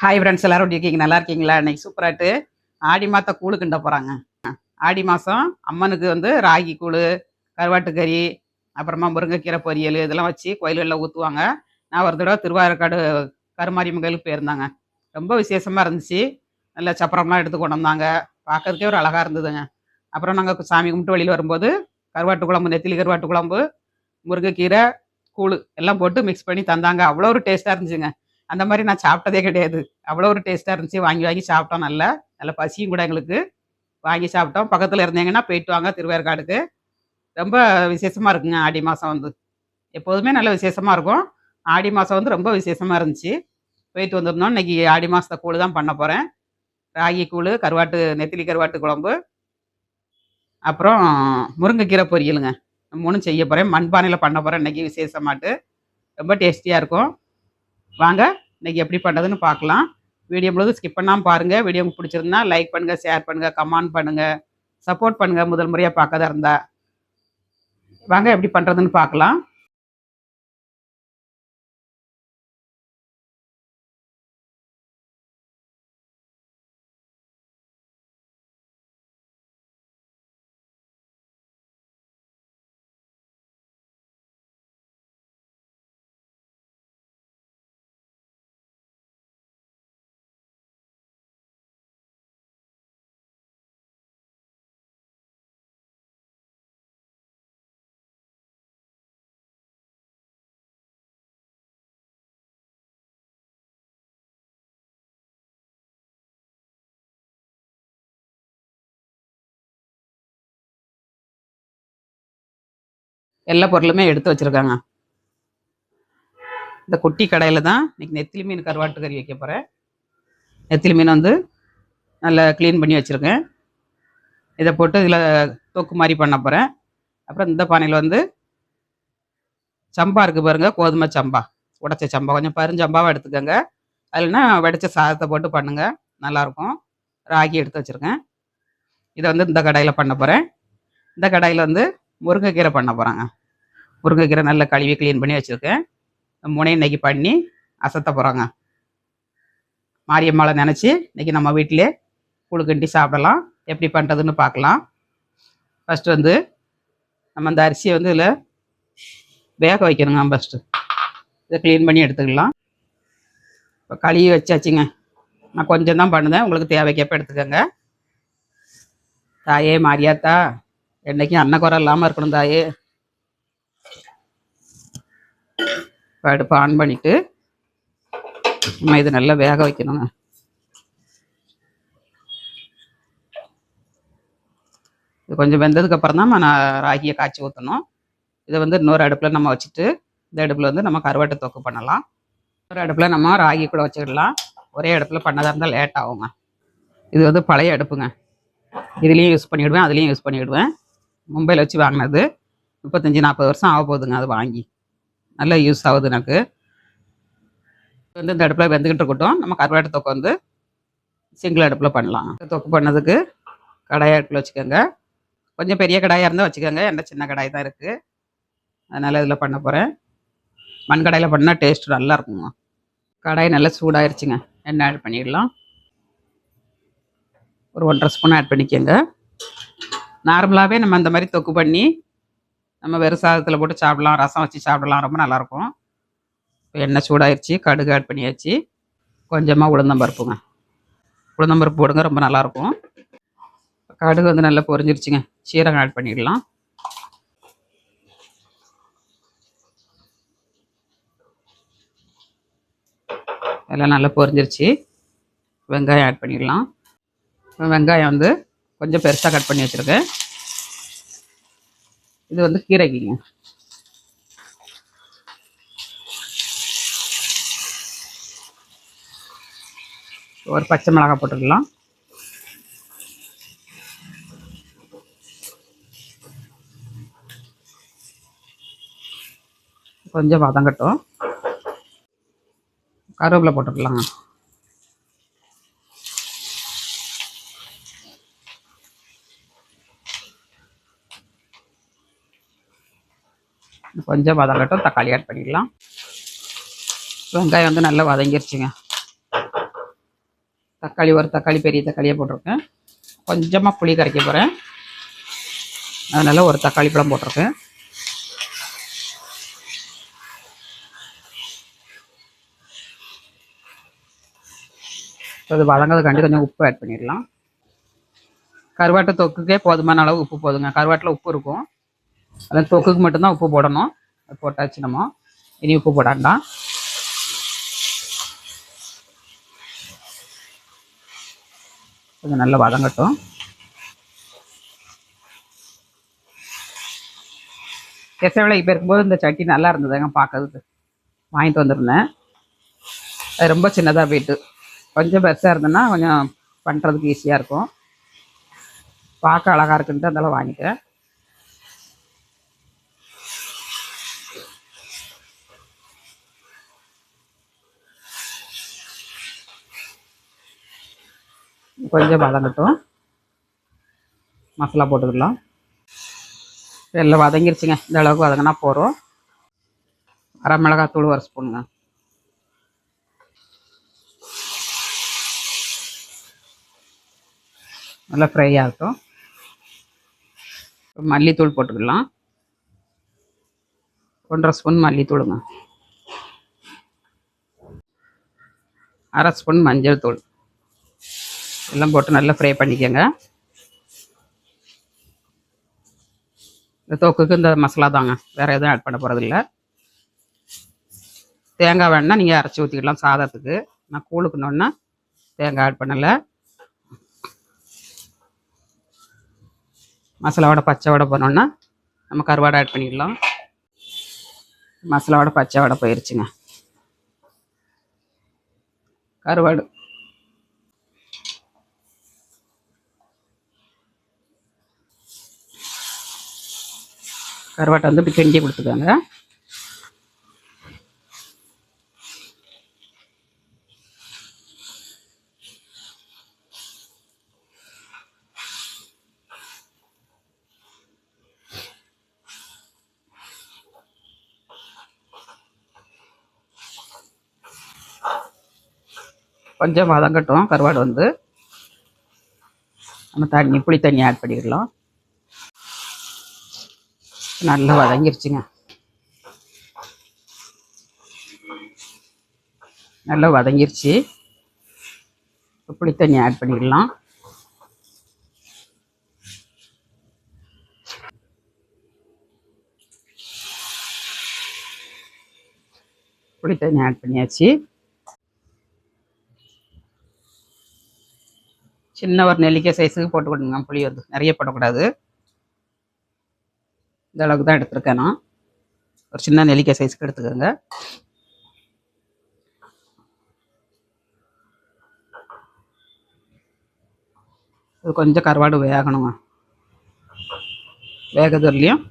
Hi friends எல்லாரும் எப்படி இருக்கீங்க? நல்லா இருக்கீங்களா? இன்னைக்கு சூப்பராட்டு ஆடி மாத கூழு கிண்ட போகிறாங்க ஆடி மாதம் அம்மனுக்கு வந்து ராகி கூழு கருவாட்டு கறி அப்புறமா முருங்கைக்கீரை பொரியல் இதெல்லாம் வச்சு கோயில்களில் ஊற்றுவாங்க நான் ஒரு தடவை திருவாரக்காடு கருமாரியம்மன் கோயிலுக்கு போயிருந்தாங்க. ரொம்ப விசேஷமாக இருந்துச்சு. நல்லா சப்பரம்லாம் எடுத்து கொண்டு வந்தாங்க. பார்க்கறதுக்கே ஒரு அழகாக இருந்ததுங்க. அப்புறம் நாங்கள் சாமி கும்பிட்டு வெளியில் வரும்போது கருவாட்டு குழம்பு நெத்திலி கருவாட்டு குழம்பு முருங்கைக்கீரை கூழு எல்லாம் போட்டு மிக்ஸ் பண்ணி தந்தாங்க. அவ்வளோ ஒரு டேஸ்ட்டாக இருந்துச்சுங்க. அந்த மாதிரி நான் சாப்பிட்டதே கிடையாது. அவ்வளோ ஒரு டேஸ்ட்டாக இருந்துச்சு. வாங்கி வாங்கி சாப்பிட்டோம் நல்லா. நல்ல பசியும் கூட எங்களுக்கு. வாங்கி சாப்பிட்டோம். பக்கத்தில் இருந்தீங்கன்னா போயிட்டு வாங்க திருவேற்காடுக்கு. ரொம்ப விசேஷமாக இருக்குங்க ஆடி மாதம் வந்து. எப்போதுமே நல்ல விசேஷமாக இருக்கும். ஆடி மாதம் வந்து ரொம்ப விசேஷமாக இருந்துச்சு. போயிட்டு வந்திருந்தோம். இன்னைக்கு ஆடி மாதத்தை கூழ் தான் பண்ண போகிறேன் ராகி கூழ் கருவாட்டு நெத்திலி கருவாட்டு குழம்பு. அப்புறம் முருங்கைக்கீரை பொரியலுங்க. மூணும் செய்ய போகிறேன் மண்பானையில் பண்ண போகிறேன் இன்னைக்கு விசேஷமாட்டு. ரொம்ப டேஸ்டியாக இருக்கும். வாங்க இன்னைக்கு எப்படி பண்ணுறதுன்னு பார்க்கலாம். வீடியோ முழுவதும் ஸ்கிப் பண்ணாமல் பாருங்கள் வீடியோ உங்களுக்கு பிடிச்சிருந்தா லைக் பண்ணுங்கள் ஷேர் பண்ணுங்கள் கமெண்ட் பண்ணுங்கள் சப்போர்ட் பண்ணுங்கள் முதல் முறையாக பார்க்கதா இருந்தால் வாங்க எப்படி பண்ணுறதுன்னு பார்க்கலாம். எல்லா பொருளுமே எடுத்து வச்சுருக்காங்க. இந்த குட்டி கடையில் தான் இன்னைக்கு நெத்திலி மீன் கருவாட்டு கறி வைக்க போகிறேன் நெத்திலி மீன் வந்து நல்லா க்ளீன் பண்ணி வச்சுருக்கேன். இதை போட்டு இதில் தொக்கு மாதிரி பண்ண போகிறேன் அப்புறம் இந்த பானையில் வந்து சம்பா இருக்குது பாருங்கள் கோதுமை சம்பா. உடச்ச சம்பா. கொஞ்சம் பருஞ்சம்பாவை எடுத்துக்கோங்க. அதுலனா வெடிச்ச சாதத்தை போட்டு பண்ணுங்கள் நல்லாயிருக்கும். ராகி எடுத்து வச்சுருக்கேன். இதை வந்து இந்த கடையில் பண்ண போகிறேன் இந்த கடாயில் வந்து முருங்கைக்கீரை பண்ண போகிறாங்க முருங்கைக்கீரை நல்லா கழுவி க்ளீன் பண்ணி வச்சுருக்கேன். மூணையும் இன்னைக்கு பண்ணி அசத்த போகிறாங்க மாரியம்மாவை நினச்சி இன்றைக்கி நம்ம வீட்டிலே குழுக்கண்டி சாப்பிடலாம். எப்படி பண்ணுறதுன்னு பார்க்கலாம். ஃபஸ்ட்டு வந்து நம்ம இந்த அரிசியை வந்து இதில் வேக வைக்கணுங்க ஃபஸ்ட்டு இதை க்ளீன் பண்ணி எடுத்துக்கலாம். இப்போ கழுவி வச்சாச்சுங்க. நான் கொஞ்சம் தான் பண்ணுதேன். உங்களுக்கு தேவைக்கப்போ எடுத்துக்கோங்க. தாயே மாரியாத்தா என்றைக்கும் அன்னக்குறை இல்லாமல் இருக்கணும் தாயே. அடுப்பை ஆன் பண்ணிவிட்டு நம்ம இது நல்லா வேக வைக்கணுங்க. இது கொஞ்சம் வெந்ததுக்கப்புறம் தான் நான் ராகியை காய்ச்சி ஊற்றணும் இதை வந்து இன்னொரு அடுப்பில் நம்ம வச்சுட்டு இந்த அடுப்பில் வந்து நம்ம கருவாட்டு தொக்கு பண்ணலாம். ஒரு அடுப்பில் நம்ம ராகி கூட வச்சுக்கிடலாம். ஒரே அடுப்பில் பண்ணதாக இருந்தால் லேட் ஆகுங்க. இது வந்து பழைய அடுப்புங்க. இதுலேயும் யூஸ் பண்ணிவிடுவேன் அதுலேயும் யூஸ் பண்ணிவிடுவேன் மும்பையில் வச்சு வாங்கினது முப்பத்தஞ்சு நாற்பது வருஷம் ஆக போகுதுங்க அது வாங்கி. நல்லா யூஸ் ஆகுது எனக்கு. வந்து இந்த அடுப்பில் வெந்துக்கிட்டு இருக்கட்டும். நம்ம கருவாட்டு தொக்கு வந்து சிங்கிள் அடுப்பில் பண்ணலாம். தொக்கு பண்ணதுக்கு கடாயை அடுப்பில் வச்சுக்கோங்க. கொஞ்சம் பெரிய கடாயாக இருந்தால் வச்சுக்கோங்க. எந்த சின்ன கடாய் தான் இருக்குது அதனால் இதில் பண்ண போகிறேன் மண் கடாயில் பண்ணால் டேஸ்ட் நல்லா இருக்குங்க. கடாய் நல்லா சூடாயிருச்சுங்க. எண்ணெய் ஆட் பண்ணிடலாம். ஒரு ஒன்றரை ஸ்பூன் ஆட் பண்ணிக்கோங்க. நார்மலாகவே நம்ம அந்த மாதிரி தொக்கு பண்ணி நம்ம வெறும் சாதத்தில் போட்டு சாப்பிடலாம் ரசம் வச்சு சாப்பிடலாம் ரொம்ப நல்லாயிருக்கும். இப்போ எண்ணெய் சூடாயிருச்சு கடுகு ஆட் பண்ணியாச்சு. கொஞ்சமாக உளுந்தம்பருப்புங்க உளுந்தம்பருப்பு போடுங்க ரொம்ப நல்லாயிருக்கும். கடுகு வந்து நல்லா பொரிஞ்சிருச்சுங்க. சீரகம் ஆட் பண்ணிடலாம். எல்லாம் நல்லா பொரிஞ்சிருச்சு. வெங்காயம் ஆட் பண்ணிடலாம். வெங்காயம் வந்து கொஞ்சம் பெருசாக கட் பண்ணி வச்சுருக்கேன். இது வந்து கீரைக்குங்க ஒரு பச்சை மிளகாய் போட்டுக்கலாம். கொஞ்சம் வதங்கட்டும். கருவேப்பிலை போட்டுக்கலாங்க. கொஞ்சம் வதங்கட்டும் தக்காளி ஆட் பண்ணிடலாம் வெங்காயம் வந்து நல்லா வதங்கிருச்சுங்க. தக்காளி ஒரு தக்காளி பெரிய தக்காளியாக போட்டிருக்கேன். கொஞ்சமாக புளி கரைக்க போகிறேன் அதனால் ஒரு தக்காளி பழம் போட்டிருக்கேன். அது வதங்கிறதுக்காண்டி கொஞ்சம் உப்பு ஆட் பண்ணிடலாம். கருவாட்டு தொக்குக்கே போதுமான அளவு உப்பு போதுங்க. கருவாட்டில் உப்பு இருக்கும். அந்த தொக்குக்கு மட்டும்தான் உப்பு போடணும். போட்டாச்சு நம்ம. இனி உப்பு போடாண்டாம் கொஞ்சம் நல்லா வதங்கட்டும். கெசவிலை இப்போ இருக்கும்போது இந்த சட்டி நல்லா இருந்ததுங்க பார்க்கறதுக்கு வாங்கிட்டு வந்திருந்தேன். அது ரொம்ப சின்னதாக போயிட்டு. கொஞ்சம் பெருசாக இருந்ததுன்னா கொஞ்சம் பண்ணுறதுக்கு ஈஸியாக இருக்கும். பார்க்க அழகாக இருக்குன்ட்டு அதெல்லாம் வாங்கிக்கிறேன் கொஞ்சம் வதங்கட்டும். மசாலா போட்டுக்கலாம். எல்லாம் வதங்கிருச்சுங்க. இந்த அளவுக்கு வதங்கினா போகிறோம் அரை மிளகாத்தூள் ஒரு ஸ்பூனுங்க. நல்லா ஃப்ரை ஆகட்டும். மல்லித்தூள் போட்டுக்கலாம். ஒன்றரை ஸ்பூன் மல்லித்தூளுங்க. அரை ஸ்பூன் மஞ்சள் தூள் எல்லாம் போட்டு நல்லா ஃப்ரை பண்ணிக்கோங்க. இந்த தொக்குக்கு இந்த மசாலா தாங்க. வேறு எதுவும் ஆட் பண்ண போகிறதில்ல தேங்காய் வேணா நீங்கள் அரைச்சி ஊற்றிக்கலாம் சாதத்துக்கு. நான் கூழுக்குனோன்னா தேங்காய் ஆட் பண்ணலை. மசாலாவோட பச்சை வடை போனோன்னா நம்ம கருவாடை ஆட் பண்ணிடலாம். மசாலாவோட பச்சை வடை போயிருச்சுங்க. கருவாடு கருவாட்டை வந்து இப்படி கெஞ்சி கொடுத்துக்கோங்க. கொஞ்சம் வதங்கட்டும் கருவாடு வந்து. நம்ம தண்ணி புளி தண்ணி ஆட் பண்ணிடலாம். நல்லா வதங்கிருச்சுங்க. நல்லா வதங்கிருச்சு. புளி தண்ணி ஆட் பண்ணிடலாம். புளி தண்ணி ஆட் பண்ணியாச்சு. சின்ன ஒரு நெல்லிக்காய் சைஸுக்கு போட்டு கொடுங்க. புளி வந்து நிறைய போடக்கூடாது. இந்த அளவுக்கு தான் எடுத்திருக்கேன் நான். ஒரு சின்ன நெல்லிக்காய் சைஸ்க்கு எடுத்துக்கோங்க. இது கொஞ்சம் கருவாடு வேகணுங்க. வேகதுறலையும்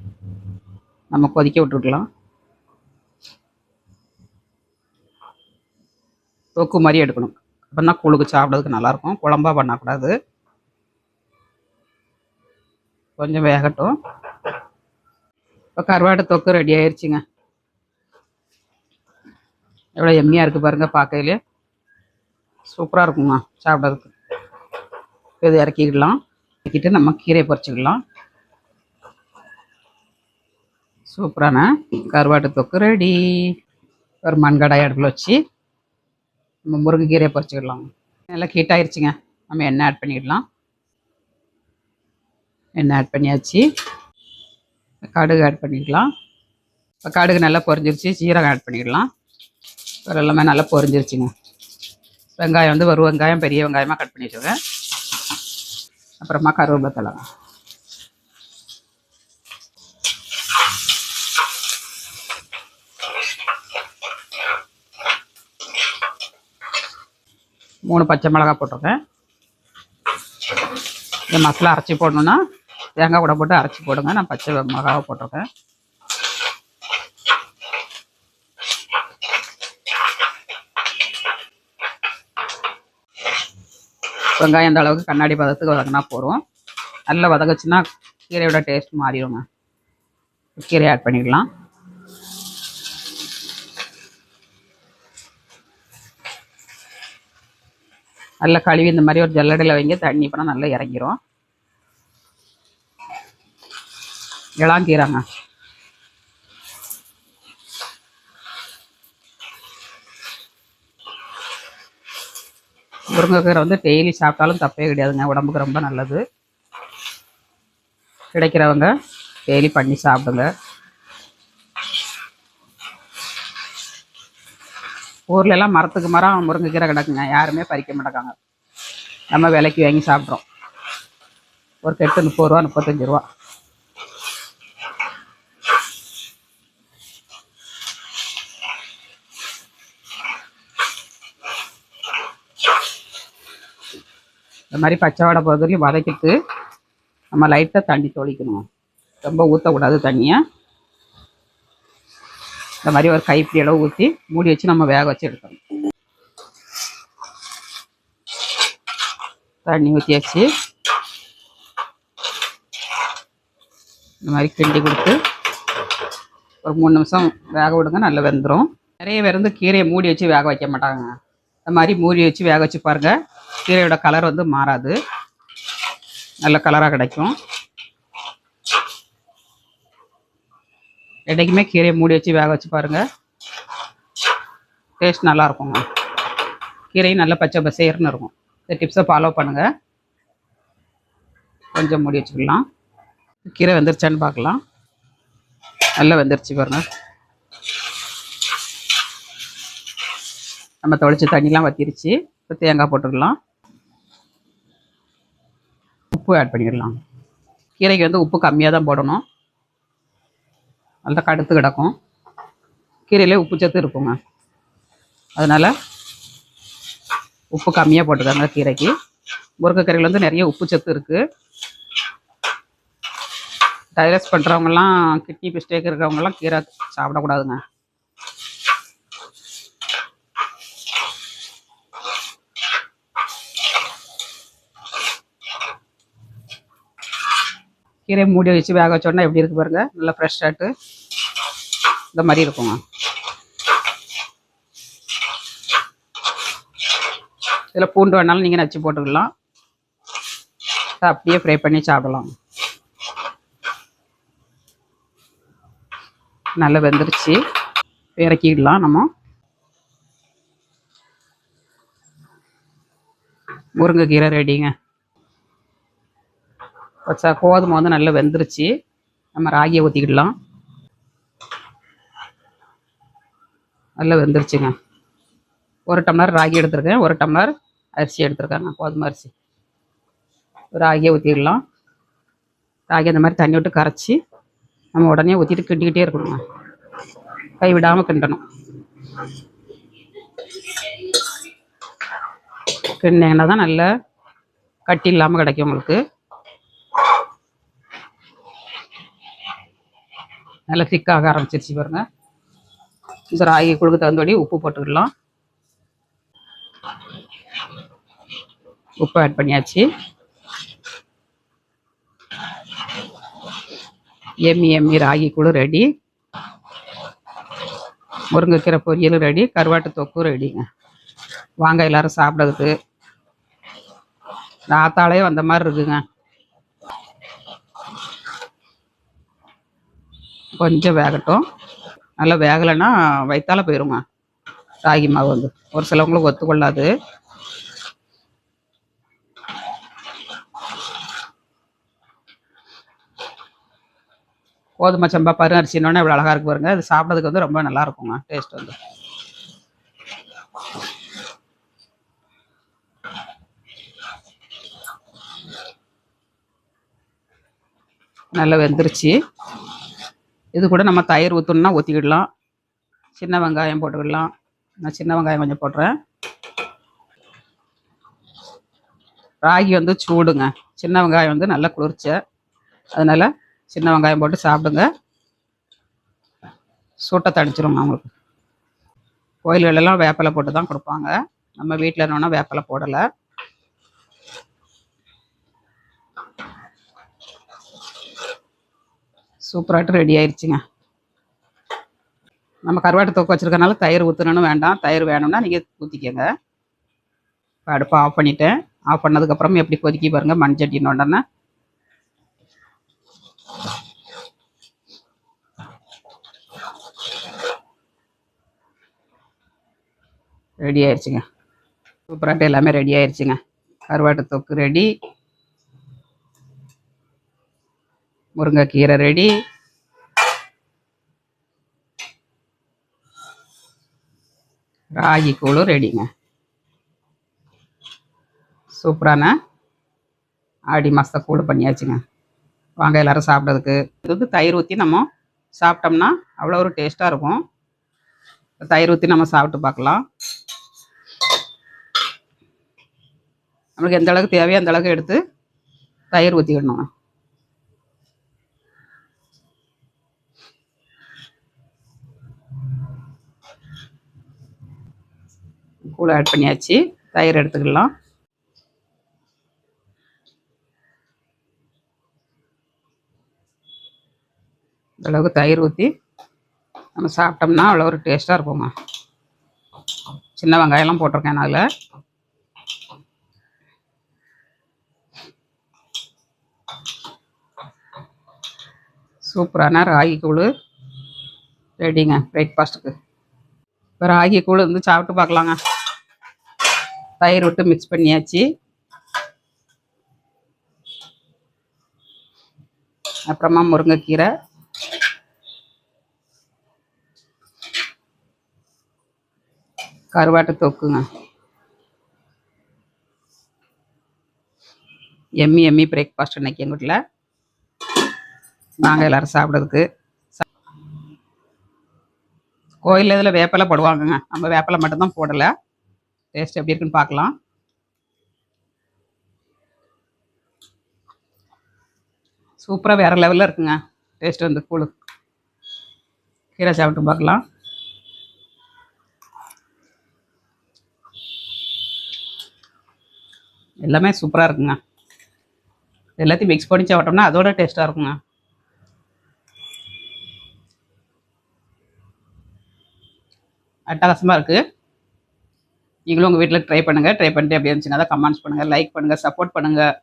நம்ம கொதிக்க விட்டுக்கலாம் தொக்கு மாதிரி எடுக்கணும். அப்படின்னா கூழுக்கு சாப்பிட்றதுக்கு நல்லாயிருக்கும். குழம்பா பண்ணக்கூடாது. கொஞ்சம் வேகட்டும். இப்போ கருவாட்டை தொக்கு ரெடி ஆயிடுச்சுங்க எவ்வளோ எம்மியாக இருக்குது பாருங்கள் பார்க்கையிலே சூப்பராக இருக்குங்க சாப்பிட்றதுக்கு. இது இறக்கிக்கிடலாம் இறக்கிட்டு நம்ம கீரையை பறிச்சுக்கலாம் சூப்பரான கருவாட்டு தொக்கு ரெடி ஒரு மண்கடாய் அடுப்பில் வச்சு நம்ம முருங்கைக்கீரையை பறிச்சுக்கலாம் நல்லா ஹீட் ஆயிருச்சுங்க. நம்ம எண்ணெய் ஆட் பண்ணிடலாம். எண்ணெய் ஆட் பண்ணியாச்சு. கடுகு ஆட் பண்ணிக்கலாம். இப்போ கடுகு நல்லா பொரிஞ்சிருச்சு. சீரகம் ஆட் பண்ணிடலாம் இப்போ எல்லாமே நல்லா பொரிஞ்சிருச்சுங்க. வெங்காயம் வந்து ஒரு வெங்காயம் பெரிய வெங்காயமாக கட் பண்ணி வச்சுருக்கேன். அப்புறமா கருவேப்பிலை. தலை மூணு பச்சை மிளகா போட்டிருக்கேன். இந்த மசாலா அரைச்சி போடணுன்னா தேங்காய் கூட போட்டு அரைச்சி போடுங்க. நான் பச்சை மிளகாவை போட்டிருக்கேன். வெங்காயம் இந்த அளவுக்கு கண்ணாடி பதத்துக்கு வதங்கினா போதும். நல்லா வதங்கச்சுன்னா கீரையோட டேஸ்ட் மாறிடுங்க. கீரை ஆட் பண்ணிடலாம். நல்லா கழுவி இந்த மாதிரி ஒரு ஜல்லடையில் வைங்க. தண்ணி போனால் நல்லா இறங்கிரும். இளாங்கீராங்க முருங்கைக்கீரை வந்து டெய்லி சாப்பிட்டாலும் தப்பே கிடையாதுங்க. உடம்புக்கு ரொம்ப நல்லது. கிடைக்கிறவங்க டெய்லி பண்ணி சாப்பிடுங்க. ஊர்ல எல்லாம் மரத்துக்கு மரம் முருங்கைக்கீரை கிடக்குங்க. யாருமே பறிக்க மாட்டாங்க. நம்ம விலைக்கு வாங்கி சாப்பிட்றோம். ஒரு கெட்டு முப்பது ரூபா முப்பத்தஞ்சு ரூபா. இந்த மாதிரி பச்சை வடை பகுதியிலையும் வதக்கிட்டு நம்ம லைட்டாக தண்ணி தொளிக்கணும். ரொம்ப ஊற்றக்கூடாது தண்ணியை. இந்த மாதிரி ஒரு கைப்பிடி அளவு ஊற்றி மூடி வச்சு நம்ம வேக வச்சு எடுக்கணும். தண்ணி ஊற்றியாச்சு இந்த மாதிரி கிண்டி கொடுத்து ஒரு மூணு நிமிஷம் வேக விடுங்க நல்லா வெந்துடும் நிறைய பேர் வந்து கீரையை மூடி வச்சு வேக வைக்க மாட்டாங்க. இந்த மாதிரி மூடி வச்சு வேக வச்சு பாருங்கள் கீரையோட கலர் வந்து மாறாது. நல்ல கலராக கிடைக்கும். என்றைக்குமே கீரையை மூடி வச்சு வேக வச்சு பாருங்கள் டேஸ்ட் நல்லா இருக்குங்க. கீரையும் நல்ல பச்சை பசேர்னு இருக்கும். இந்த டிப்ஸை ஃபாலோ பண்ணுங்கள் கொஞ்சம் மூடி வச்சுக்கலாம். கீரை வெந்துருச்சான்னு பார்க்கலாம். நல்லா வெந்துருச்சு பாருங்கள் நம்ம தொளிச்ச தண்ணிலாம் வத்திருச்சு. இப்போ தேங்காய் போட்டுக்கலாம் உப்பு ஆட் பண்ணிடலாம். கீரைக்கு வந்து உப்பு கம்மியாக தான் போடணும். நல்லா கடுத்து கிடக்கும். கீரையிலே உப்பு சத்து இருக்குங்க. அதனால் உப்பு கம்மியாக போட்டுக்கோங்க கீரைக்கு. முருங்கைக்கீரையில் வந்து நிறைய உப்பு சத்து இருக்குது டைலஸ் பண்ணுறவங்கலாம் கிட்னி மிஸ்டேக் இருக்கிறவங்கலாம் கீரை சாப்பிடக்கூடாதுங்க. கீரை மூடி வச்சு வேக வச்சோன்னா எப்படி இருக்கு பாருங்க? நல்லா ஃப்ரெஷ்ஷாட்டு இந்த மாதிரி இருக்குங்க. இதில் பூண்டு வேணாலும் நீங்கள் நச்சு போட்டுக்கலாம். அப்படியே ஃப்ரை பண்ணி சாப்பிடலாம். நல்லா வெந்துருச்சு. இறக்கிடலாம் நம்ம. முருங்கைக்கீரை ரெடிங்க வச்சா கோதுமை வந்து நல்லா வெந்துருச்சு. நம்ம ராகியை ஊற்றிக்கிடலாம் நல்லா வெந்துருச்சுங்க. ஒரு டம்ளர் ராகி எடுத்துருக்கேன். ஒரு டம்ளர் அரிசி எடுத்துருக்காங்க கோதுமை அரிசி. ராகியை ஊற்றிடலாம் ராகி அந்த மாதிரி தண்ணி விட்டு கரைச்சி நம்ம உடனே ஊற்றிட்டு கிண்டிக்கிட்டே இருக்கணுங்க. கை விடாமல் கிண்டணும். கிண்டிங்கன்னா தான் நல்ல கட்டி இல்லாமல் கிடைக்கும் உங்களுக்கு. நல்லா திக்காக ஆரம்பிச்சிருச்சு பாருங்கள் இந்த ராகி குழுக்கு தகுந்தபடி உப்பு போட்டுக்கிடலாம் உப்பு ஆட் பண்ணியாச்சு. எம்மி எம்மி ராகி குழு ரெடி முருங்கைக்கீரை பொரியல் ரெடி கருவாட்டு தொக்கும் ரெடிங்க வாங்க எல்லாரும் சாப்பிட்றதுக்கு. நாத்தாலே வந்த மாதிரி இருக்குங்க. கொஞ்சம் வேகட்டும். நல்லா வேகலைன்னா வயிற்றால போயிருங்க. ராகி மாவு வந்து. ஒரு சிலவங்களுக்கு ஒத்துக்கொள்ளாது. கோதுமை சம்பா பரு அரிசினோடனே இவ்வளோ அழகாக இருக்கு பாருங்க. இது சாப்பிட்றதுக்கு வந்து ரொம்ப நல்லா இருக்குங்க டேஸ்ட் வந்து. நல்லா வெந்துருச்சு. இது கூட நம்ம தயிர் ஊற்றணும்னா ஊற்றிக்கிடலாம் சின்ன வெங்காயம் போட்டுக்கிடலாம். நான் சின்ன வெங்காயம் கொஞ்சம் போடுறேன் ராகி வந்து சூடுங்க. சின்ன வெங்காயம் வந்து நல்லா குளிர்ச்ச. அதனால சின்ன வெங்காயம் போட்டு சாப்பிடுங்க. சூட்டை தணிச்சிருங்க அவங்களுக்கு கோயில்களெல்லாம் வேப்பிலை போட்டு தான் கொடுப்பாங்க. நம்ம வீட்டில் இருந்தோன்னா வேப்பலை போடலை. சூப்பராகிட்டு ரெடி ஆயிடுச்சுங்க நம்ம கருவாட்டு தொக்கு வச்சுருக்கனால தயிர் ஊற்றணும்னு வேண்டாம். தயிர் வேணும்னா நீங்கள் ஊற்றிக்கங்க இப்போ அடுப்பை ஆஃப் பண்ணிவிட்டேன் ஆஃப் பண்ணதுக்கப்புறம் எப்படி கொதிக்கி பாருங்க. மண் சட்டி உடனே. ரெடி ஆயிடுச்சுங்க சூப்பராகிட்டு எல்லாமே ரெடி ஆயிடுச்சுங்க கருவாட்டு தொக்கு ரெடி முருங்கைக்கீரை ரெடி. ராகி கூழும் ரெடிங்க. சூப்பரான ஆடி மாதத்தை கூழ் பண்ணியாச்சுங்க. வாங்க எல்லாரும் சாப்பிட்றதுக்கு. இது வந்து தயிர் ஊற்றி நம்ம சாப்பிட்டோம்னா அவ்வளோ ஒரு டேஸ்ட்டாக இருக்கும். தயிர் ஊற்றி நம்ம சாப்பிட்டு பார்க்கலாம். நம்மளுக்கு எந்த அளவுக்கு தேவையோ அந்த அளவுக்கு எடுத்து தயிர் ஊற்றிக்கிடணும் கூட ஆட் பண்ணியாச்சு. தயிர் எடுத்துக்கலாம். இந்தளவுக்கு தயிர் ஊற்றி நம்ம சாப்பிட்டோம்னா அவ்வளோ ஒரு டேஸ்ட்டாக இருக்குங்க சின்ன வெங்காயம்லாம் போட்டிருக்கேன் அதில். சூப்பரான ராகி கூழ். ரெடிங்க பிரேக்ஃபாஸ்ட்டுக்கு இப்போ ராகி கூழ் வந்து சாப்பிட்டு பார்க்கலாங்க. தயிர் விட்டு மிக்ஸ் பண்ணியாச்சு. அப்புறமா முருங்கைக்கீரை. கருவாட்டு தொக்குங்க. எம்மி எம்மி பிரேக்ஃபாஸ்ட் இன்னைக்கு எங்கள் வீட்டில் நாங்கள் எல்லாரும் சாப்பிட்றதுக்கு. கோயில் இதில் வேப்பிலை போடுவாங்கங்க. நம்ம வேப்பிலை மட்டும்தான் போடலை. டேஸ்ட் எப்படி இருக்குன்னு பார்க்கலாம். சூப்பராக வேறு லெவலில் இருக்குங்க. டேஸ்ட் வந்து கூழு கீரை சாப்பிட்டு பார்க்கலாம். எல்லாமே சூப்பராக இருக்குங்க. எல்லாத்தையும் மிக்ஸ் பண்ணி சாப்பிட்டோம்னா அதோட டேஸ்ட்டாக இருக்குங்க. அட்டகாசமாக இருக்குது நீங்களும் உங்கள் வீட்டில் ட்ரை பண்ணுங்கள் ட்ரை பண்ணிட்டு அப்படி இருந்துச்சுன்னா தான் கமெண்ட்ஸ் பண்ணுங்கள் லைக் பண்ணுங்கள் சப்போர்ட் பண்ணுங்கள்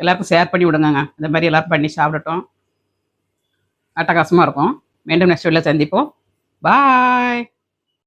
எல்லாருக்கும் ஷேர் பண்ணி விடுங்கங்க. இந்த மாதிரி எல்லோரும் பண்ணி சாப்பிடட்டும். அட்டகாசமாக இருக்கும். மீண்டும் நெக்ஸ்ட் வீட்டில் சந்திப்போம். பாய்